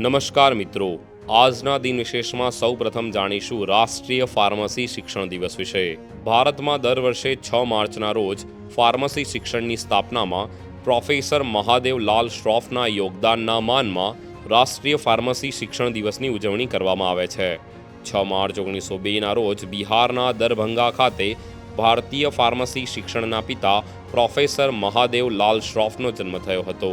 નમસ્કાર મિત્રો. આજના દિન વિશેષમાં સૌ પ્રથમ જાણીશું રાષ્ટ્રીય ફાર્મસી શિક્ષણ દિવસ વિશે. ભારતમાં દર વર્ષે છ માર્ચના રોજ ફાર્મસી શિક્ષણની સ્થાપનામાં પ્રોફેસર મહાદેવ લાલ શ્રોફના યોગદાનના માનમાં રાષ્ટ્રીય ફાર્મસી શિક્ષણ દિવસની ઉજવણી કરવામાં આવે છે. છ માર્ચ ઓગણીસો બેના રોજ બિહારના દરભંગા ખાતે ભારતીય ફાર્મસી શિક્ષણના પિતા પ્રોફેસર મહાદેવ લાલ શ્રોફનો જન્મ થયો હતો.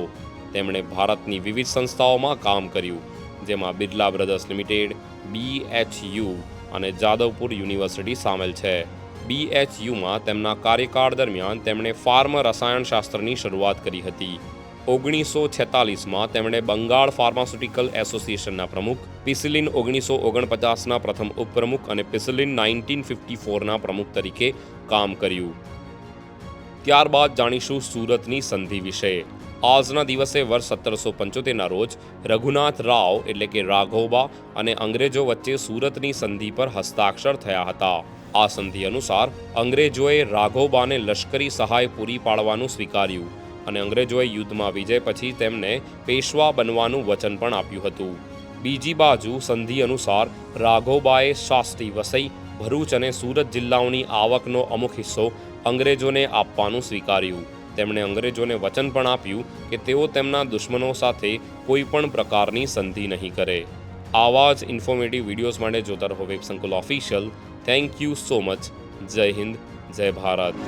તેમણે ભારતની વિવિધ સંસ્થાઓમાં કામ કર્યું, જેમાં બિરલા બ્રધર્સ લિમિટેડ બીએચયુ અને જાદવપુર યુનિવર્સિટી સામેલ છે. બીએચયુમાં તેમના કાર્યકાળ દરમિયાન તેમણે ફાર્મ રસાયણશાસ્ત્રની શરૂઆત કરી હતી. ઓગણીસો છેતાલીસમાં તેમણે બંગાળ ફાર્માસ્યુટિકલ એસોસિએશનના પ્રમુખ, પિસિલિન ઓગણીસો ઓગણપચાસના પ્રથમ ઉપપ્રમુખ અને પિસિલિન નાઇન્ટીન ફિફ્ટી ફોરના પ્રમુખ તરીકે કામ કર્યું. ત્યારબાદ જાણીશું સુરતની સંધિ વિશે. આજના દિવસે વર્ષ સત્તરસો પંચોતેરના રોજ રઘુનાથ રાવ એટલે કે રાઘોબા અને અંગ્રેજો વચ્ચે સુરતની સંધિ પર હસ્તાક્ષર થયા હતા. આ સંધિ અનુસાર અંગ્રેજોએ રાઘોબાને લશ્કરી સહાય પૂરી પાડવાનું સ્વીકાર્યું અને અંગ્રેજોએ યુદ્ધમાં વિજય પછી તેમને પેશવા બનવાનું વચન પણ આપ્યું હતું. બીજી બાજુ સંધિ અનુસાર રાઘોબાએ શાસ્ત્રી વસઈ, ભરૂચ અને સુરત જિલ્લાઓની આવકનો અમુક હિસ્સો અંગ્રેજોને આપવાનું સ્વીકાર્યું. તેમણે અંગ્રેજોને વચન પણ આપ્યું કે તેઓ તેમના દુશ્મનો સાથે કોઈ પણ પ્રકારની સંધિ નહીં કરે. આવા જ ઇન્ફોર્મેટિવ વિડીયોઝ માટે જોતા રહો વેબ સંકુલ official. Thank you so much જય હિન્દ, જય ભારત.